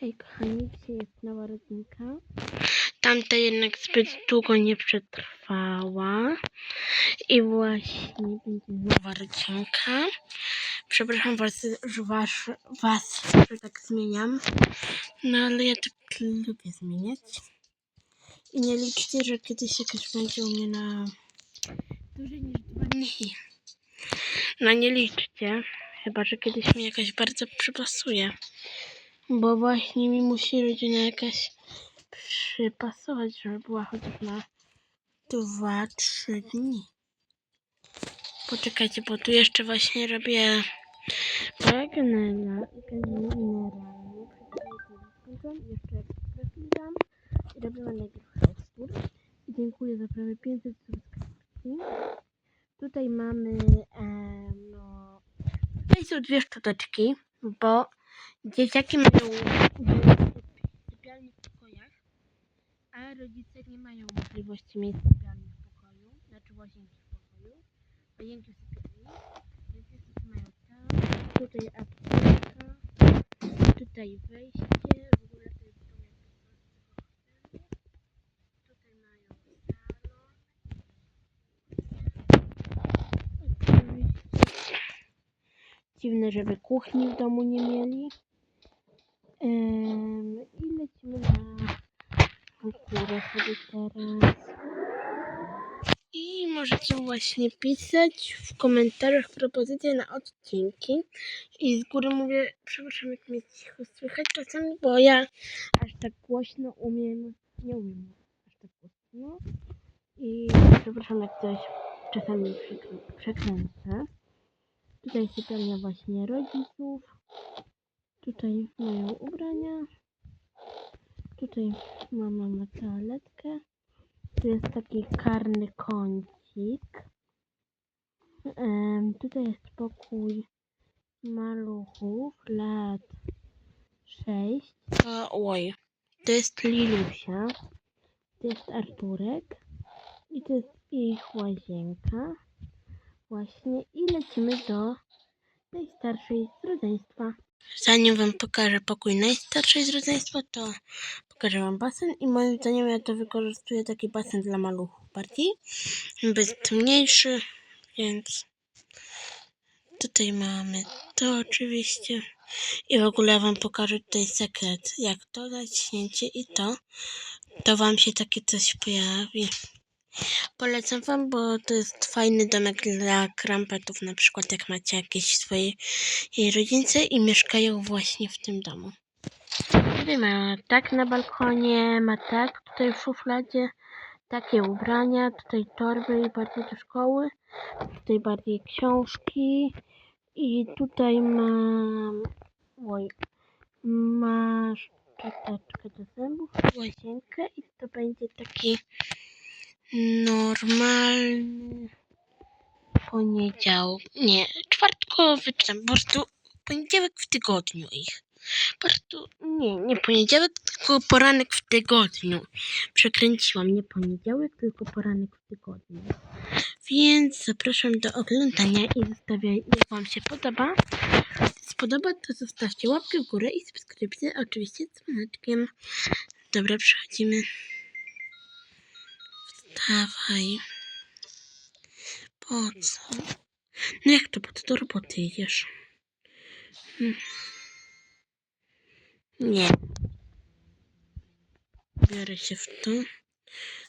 Hej kochani, dzisiaj jest nowa rodzinka. Tamta jednak zbyt długo nie przetrwała. I właśnie będzie nowa rodzinka. Przepraszam was, że was, was że tak zmieniam. No ale ja tak lubię zmieniać. I nie liczcie, że kiedyś jakaś będzie u mnie na dłużej niż dwa dni. No nie liczcie. Chyba, że kiedyś mi jakaś bardzo przypasuje. Bo właśnie mi musi rodzina jakaś przypasować, żeby była chociaż na 2-3 dni. Poczekajcie, bo tu jeszcze właśnie robię generalnie. Jeszcze ekspresy dam. I robimy najpierw. I dziękuję za prawie 500 subskrypcji. Tutaj mamy, e, no, tutaj są dwie szczoteczki, bo dzieciaki mają sypialni w pokojach, a rodzice nie mają możliwości mieć sypialni w pokoju, znaczy łazienki w pokoju, łazienki w sypialni, więc niestety mają tam, tutaj apteka, tutaj wejście, w ogóle to jest dom jakby tutaj mają salon, Oczywiście. Dziwne, żeby kuchni w domu nie mieli. Em, I lecimy na górę sobie teraz. I możecie właśnie pisać w komentarzach propozycje na odcinki. I z góry mówię, przepraszam, jak mnie cicho słychać czasami, bo ja aż tak głośno umiem, nie umiem aż tak głośno. I przepraszam, jak coś czasami przekrę- przekręcę. Tutaj sypialnia właśnie rodziców. Tutaj mają ubrania. Tutaj mama ma toaletkę. Tu jest taki karny kącik. Em, tutaj jest pokój maluchów lat 6. oj, to jest Lilusia. To jest Arturek. I to jest ich łazienka. Właśnie i lecimy do najstarszej z rodzeństwa. Zanim wam pokażę pokój najstarszej z rodzeństwa, to pokażę wam basen i moim zdaniem ja to wykorzystuję taki basen dla maluchów bardziej. Jest mniejszy, więc tutaj mamy to oczywiście. I w ogóle wam pokażę tutaj sekret. Jak to zaciśnięcie i to, to wam się takie coś pojawi. Polecam wam, bo to jest fajny domek dla krampetów, na przykład jak macie jakieś swoje rodzice i mieszkają właśnie w tym domu. Tutaj ma tak na balkonie, ma tak tutaj w szufladzie, takie ubrania, tutaj torby bardziej do szkoły, tutaj bardziej książki i tutaj mam, oj, ma szczoteczkę do zębów, łazienkę i to będzie taki normalny poniedziałek, nie, czwartkowy, czy tam po prostu poniedziałek w tygodniu ich. Po prostu, nie, nie poniedziałek, tylko poranek w tygodniu. Przekręciłam, nie poniedziałek, tylko poranek w tygodniu. Więc zapraszam do oglądania i zostawiaj, jak Wam się podoba. Jeśli spodoba, to zostawcie łapkę w górę i subskrypcję, oczywiście z dzwoneczkiem. Dobra, przechodzimy. Wstawaj. Po co? No jak to, po co do roboty idziesz? Hmm. Nie. Biorę się w to.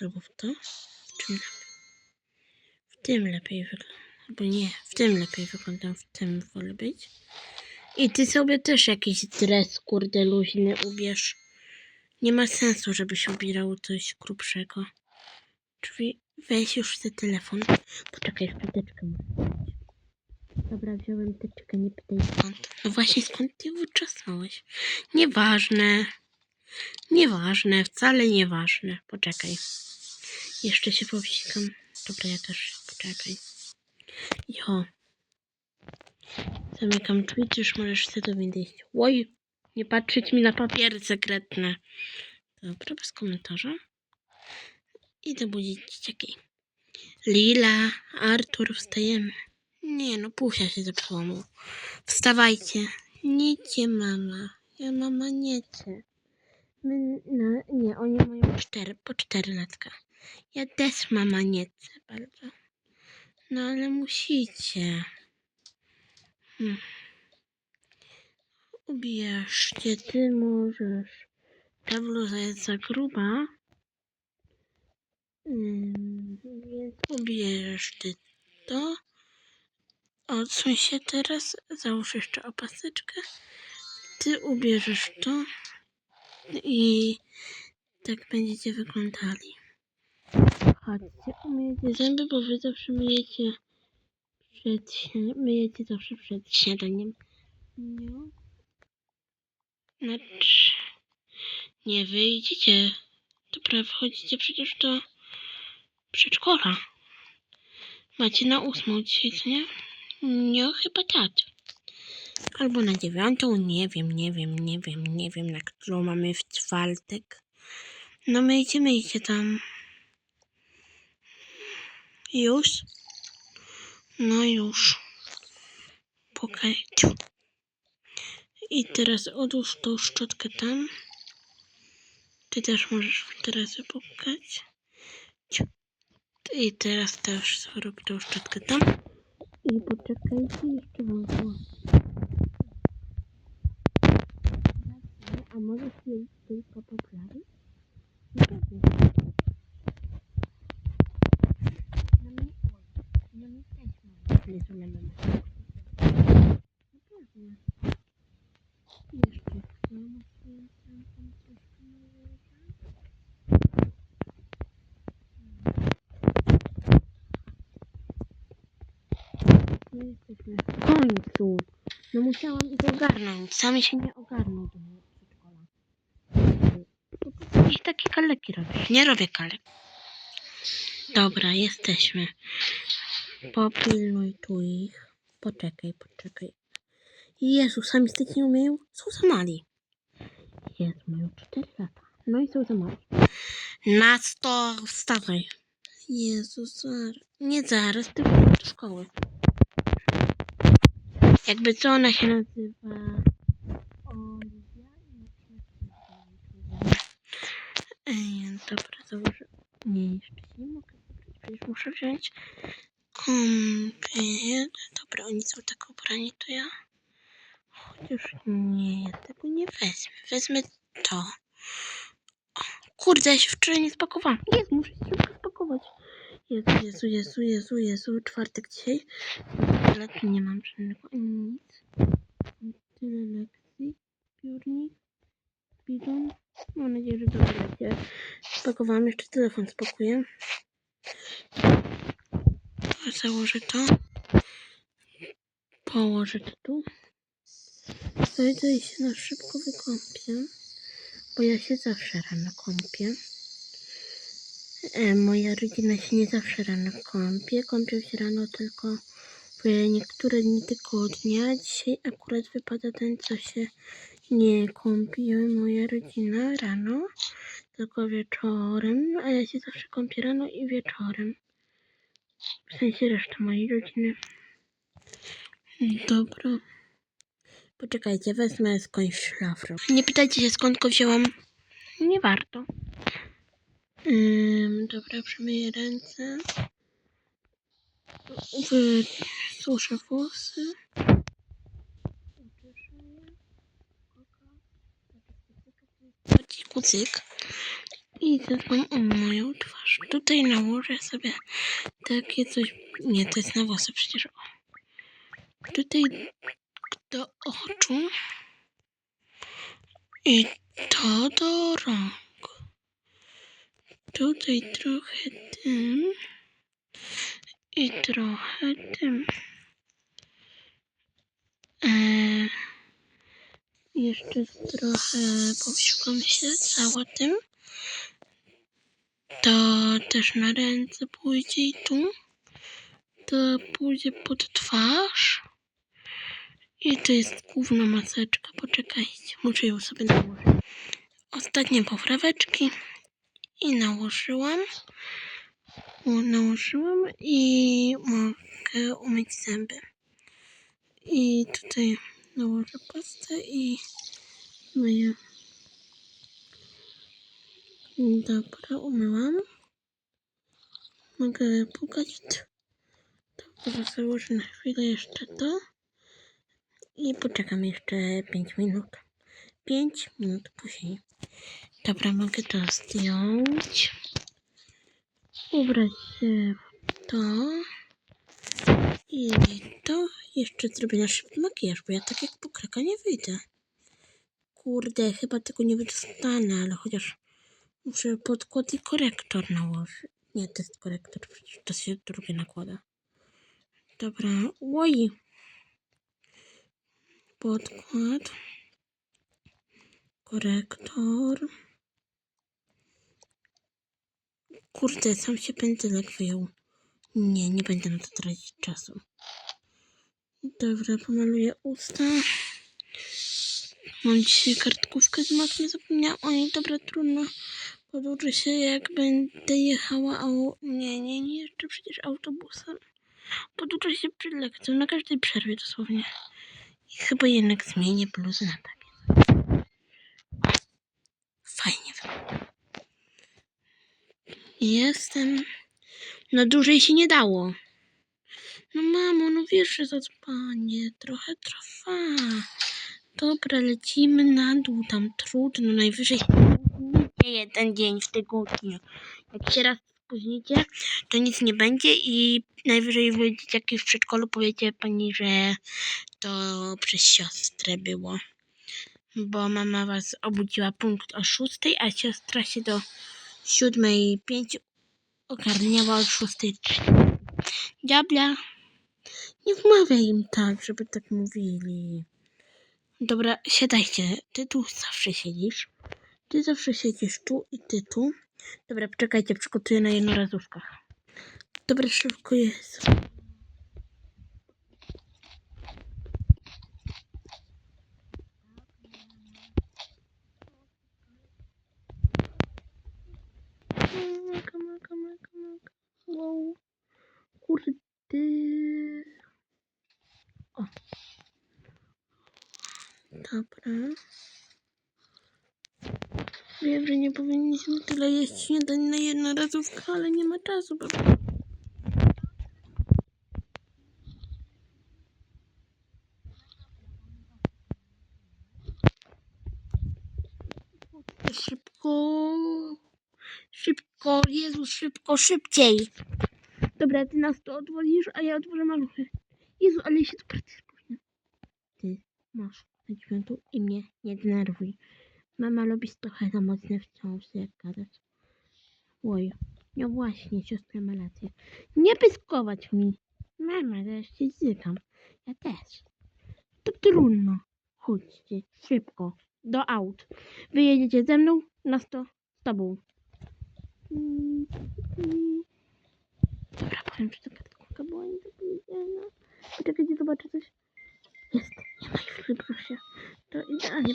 Albo w to. W czym lepiej? W tym lepiej wygląda. Albo nie, w tym lepiej wyglądam. W tym wolę być. I ty sobie też jakiś dres, kurde, luźny ubierz. Nie ma sensu, żebyś ubierał coś grubszego. Drzwi, weź już ten telefon. Poczekaj, szczoteczkę muszę. Dobra, wziąłem teczkę, nie pytaj skąd. No właśnie, skąd ty ją wyczesałeś? Nieważne. Nieważne, wcale nieważne. Poczekaj. Jeszcze się powsikam. Dobra, ja też. Poczekaj. Jo. Zamykam drzwi, ty już możesz sobie do windy iść. Oj, nie patrzeć mi na papiery sekretne. Dobra, bez komentarza. Idę budzić dzieciaki. Lila, Artur, wstajemy. Nie no, pusia się zepsuła mu. Wstawajcie. Nie mama. Ja mama nie chce. My, no, nie, oni mają cztery, po cztery latka. Ja też mama nie chcę bardzo. No ale musicie. Hmm. Ubierzcie, ty możesz. Ta bluza jest za gruba. Ym, więc ubierzesz ty to. Odsuń się teraz, załóż jeszcze opaseczkę. Ty ubierzesz to i tak będziecie wyglądali. Chodźcie, umyjecie zęby, bo wy zawsze myjecie przed, myjecie zawsze przed śniadaniem. Nie. Znaczy, nie wyjdziecie. Dobra, wchodzicie przecież do przedszkola. Macie na ósmą dzisiaj, co nie? Chyba tak. Albo na dziewiątą, nie wiem, nie wiem, nie wiem, nie wiem, na którą mamy w czwartek. No myjcie, myjcie tam. Już? No już. Pokaj. Ciu. I teraz odłóż tą szczotkę tam. Ty też możesz teraz pukać. I teraz też zrób tą szczotkę tam. I poczekajcie, jeszcze wam. A może się tylko poprawić? No pewnie. No no. Nie No pewnie. Jeszcze chcemy sobie tam, tam troszkę nałożyć. Jesteśmy w końcu. No musiałam ich ogarnąć. Sami się nie ogarną do mnie przedszkola. Takie kaleki robię. Nie robię kalek. Dobra, jesteśmy. Popilnuj tu ich. Poczekaj, poczekaj. Jezu, sami z nie umieją? Są za mali. Jezu, mają 4 lata. No i są za mali. Na sto, wstawaj. Jezu, zaraz. Nie zaraz, tylko do szkoły. Jakby co ona się nazywa? Ej, dobra, założę. Nie, jeszcze nie mogę zabrać, przecież muszę wziąć kąpiel. Dobra, oni są tak ubrani, to ja chociaż nie, ja tego nie wezmę. Wezmę to. O, kurde, ja się wczoraj nie spakowałam. Jest, muszę się szybko spakować. Jezu, Jezu, Jezu, Jezu, Jezu, czwartek dzisiaj. Tu nie mam żadnego nic. Tyle lekcji. Piórnik. Bidon. Mam nadzieję, że dobrze będzie. Spakowałam, jeszcze telefon spakuję. Założę to. Położę to tu. Zajdę i się na szybko wykąpię. Bo ja się zawsze rano kąpię. E, moja rodzina się nie zawsze rano kąpie. Kąpią się rano tylko w niektóre dni tygodnia. Dzisiaj akurat wypada ten, co się nie kąpi. Moja rodzina rano, tylko wieczorem. A ja się zawsze kąpię rano i wieczorem. W sensie reszta mojej rodziny. Dobra. Poczekajcie, wezmę skądś szlafrok. Nie pytajcie się skąd go wzięłam. Nie warto. Ym, dobra, przemyję ręce. Wysuszę włosy. Kucyk. I zadbam moją twarz. Tutaj nałożę sobie takie coś. Nie, to jest na włosy przecież. Tutaj do oczu. I to do rąk. Tutaj trochę tym. I trochę tym. Eee, jeszcze trochę powsiukam się cała tym. To też na ręce pójdzie i tu. To pójdzie pod twarz. I to jest główna maseczka. Poczekajcie, muszę ją sobie nałożyć. Ostatnie popraweczki. I nałożyłam. Nałożyłam i mogę umyć zęby. I tutaj nałożę pastę i Myję. Dobra, umyłam. Mogę pukać. Dobra, założę na chwilę jeszcze to. I poczekam jeszcze 5 minut. 5 minut później. Dobra, mogę to zdjąć. Ubrać się w to. I to. Jeszcze zrobię na szybki makijaż, bo ja tak jak pokraka nie wyjdę. Kurde, chyba tego nie wydostanę, ale chociaż muszę podkład i korektor nałożyć. Nie, to jest korektor, przecież to się drugie nakłada. Dobra, oj. Podkład. Korektor. Kurde, sam się pędzelek wyjął. Nie, nie będę na to tracić czasu. Dobra, pomaluję usta. Mam dzisiaj kartkówkę z matmy, zapomniałam o niej. Dobra, trudno. Podłużę się, jak będę jechała, au... Nie, nie, nie, jeszcze przecież autobusem. Podłużę się przed lekcją, na każdej przerwie dosłownie. I chyba jednak zmienię bluzę na takie. Fajnie wygląda. Jestem. No dłużej się nie dało. No mamo, no wiesz, że zaspanie trochę trwa. Dobra, lecimy na dół, tam trudno, najwyżej spóźnicie jeden dzień w tygodniu. Jak się raz spóźnicie, to nic nie będzie i najwyżej wy dzieciaki w przedszkolu powiecie pani, że to przez siostrę było. Bo mama was obudziła punkt o szóstej, a siostra się do siódmej pięć ogarniała od szóstej. Diabla. Nie wmawiaj im tak, żeby tak mówili. Dobra, siadajcie. Ty tu zawsze siedzisz. Ty zawsze siedzisz tu i ty tu. Dobra, poczekajcie, przygotuję na jednorazówkach. Dobra, szybko jest. Kurde. O. Dobra. Wiem, że nie powinniśmy tyle jeść śniadań na jednorazówkę, ale nie ma czasu. Bo... Szybko. Szybko, Jezus, szybko, szybciej. Dobra, ty nas to odwolisz, a ja otworzę maluchy. Jezu, ale się tu pracy spóźnię. Ty masz na dziewiątą i mnie nie denerwuj. Mama lubi trochę za mocne wciąż jak gadać. Oj, no właśnie, siostra ma rację. Nie pyskować mi. Mama, zaraz się zykam. Ja też. To trudno. Chodźcie, szybko, do aut. Wyjedziecie ze mną, nas to z tobą. Mm, mm. Dobra, powiem, czy ta kartkówka była zobaczę coś. Jest, nie ma już, proszę. To idealnie.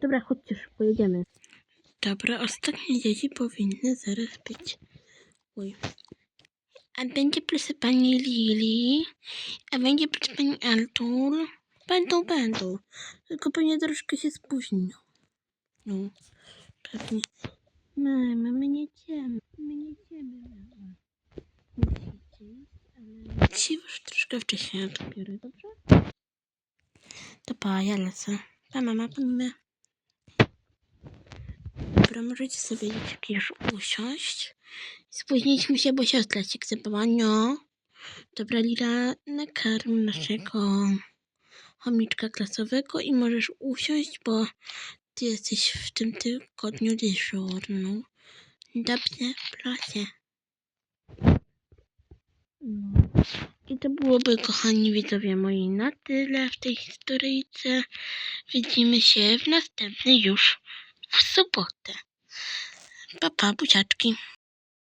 Dobra, chodźcie szybko, jedziemy. Dobra, ostatnie dzieci powinny zaraz być. Oj. A będzie proszę pani Lili, a będzie proszę pani Artur. Będą, będą. Tylko pewnie troszkę się spóźnią. No, pewnie. Mama, my nie idziemy. My nie idziemy, mama. Musicie iść, ale... Dzisiaj już troszkę wcześniej odbiorę, dobrze? To pa, ja lecę. Pa, mama, pa, mama. Dobra, możecie sobie już usiąść. Spóźniliśmy się, bo siostra się chce no. Dobra, Lila, nakarm naszego chomiczka klasowego i możesz usiąść, bo ty jesteś w tym tygodniu dyżurną. Dobrze, proszę. No. I to byłoby, kochani widzowie moi, na tyle w tej historyjce. Widzimy się w następnej już w sobotę. Pa, pa, buziaczki.